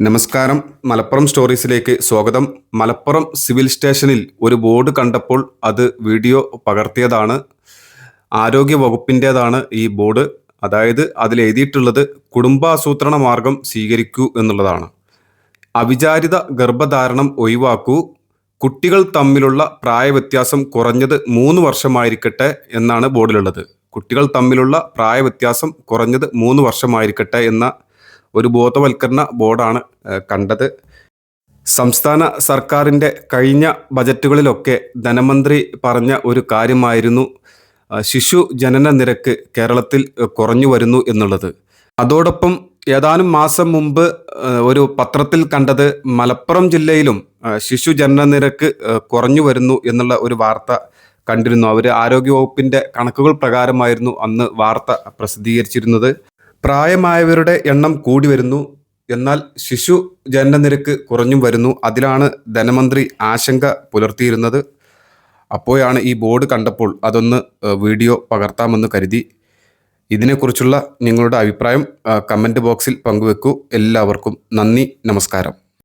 നമസ്കാരം. മലപ്പുറം സ്റ്റോറീസിലേക്ക് സ്വാഗതം. മലപ്പുറം സിവിൽ സ്റ്റേഷനിൽ ഒരു ബോർഡ് കണ്ടപ്പോൾ അത് വീഡിയോ പകർത്തിയതാണ്. ആരോഗ്യ വകുപ്പിന്റേതാണ് ഈ ബോർഡ്. അതായത് അതിൽ എഴുതിയിട്ടുള്ളത് കുടുംബാസൂത്രണ മാർഗം സ്വീകരിക്കൂ എന്നുള്ളതാണ്. അവിചാരിത ഗർഭധാരണം ഒഴിവാക്കൂ. കുട്ടികൾ തമ്മിലുള്ള പ്രായവ്യത്യാസം കുറഞ്ഞത് മൂന്ന് വർഷമായിരിക്കട്ടെ എന്നാണ് ബോർഡിലുള്ളത്. കുട്ടികൾ തമ്മിലുള്ള പ്രായവ്യത്യാസം കുറഞ്ഞത് മൂന്ന് വർഷമായിരിക്കട്ടെ എന്ന ഒരു ബോധവൽക്കരണ ബോർഡാണ് കണ്ടത്. സംസ്ഥാന സർക്കാരിന്റെ കഴിഞ്ഞ ബജറ്റുകളിലൊക്കെ ധനമന്ത്രി പറഞ്ഞ ഒരു കാര്യമായിരുന്നു ശിശു ജനന നിരക്ക് കേരളത്തിൽ കുറഞ്ഞു വരുന്നു എന്നുള്ളത്. അതോടൊപ്പം ഏതാനും മാസം മുമ്പ് ഒരു പത്രത്തിൽ കണ്ടത് മലപ്പുറം ജില്ലയിലും ശിശു ജനന നിരക്ക് കുറഞ്ഞു വരുന്നു എന്നുള്ള ഒരു വാർത്ത കണ്ടിരുന്നു. അവർ ആരോഗ്യവകുപ്പിന്റെ കണക്കുകൾ പ്രകാരമായിരുന്നു അന്ന് വാർത്ത പ്രസിദ്ധീകരിച്ചിരുന്നത്. പ്രായമായവരുടെ എണ്ണം കൂടി വരുന്നു. എന്നാൽ ശിശു ജനന നിരക്ക് കുറഞ്ഞും വരുന്നു. അതിലാണ് ധനമന്ത്രി ആശങ്ക പുലർത്തിയിരുന്നത്. അപ്പോഴാണ് ഈ ബോർഡ് കണ്ടപ്പോൾ അതൊന്ന് വീഡിയോ പകർത്താമെന്ന് കരുതി. ഇതിനെക്കുറിച്ചുള്ള നിങ്ങളുടെ അഭിപ്രായം കമന്റ് ബോക്സിൽ പങ്കുവെക്കൂ. എല്ലാവർക്കും നന്ദി നമസ്കാരം.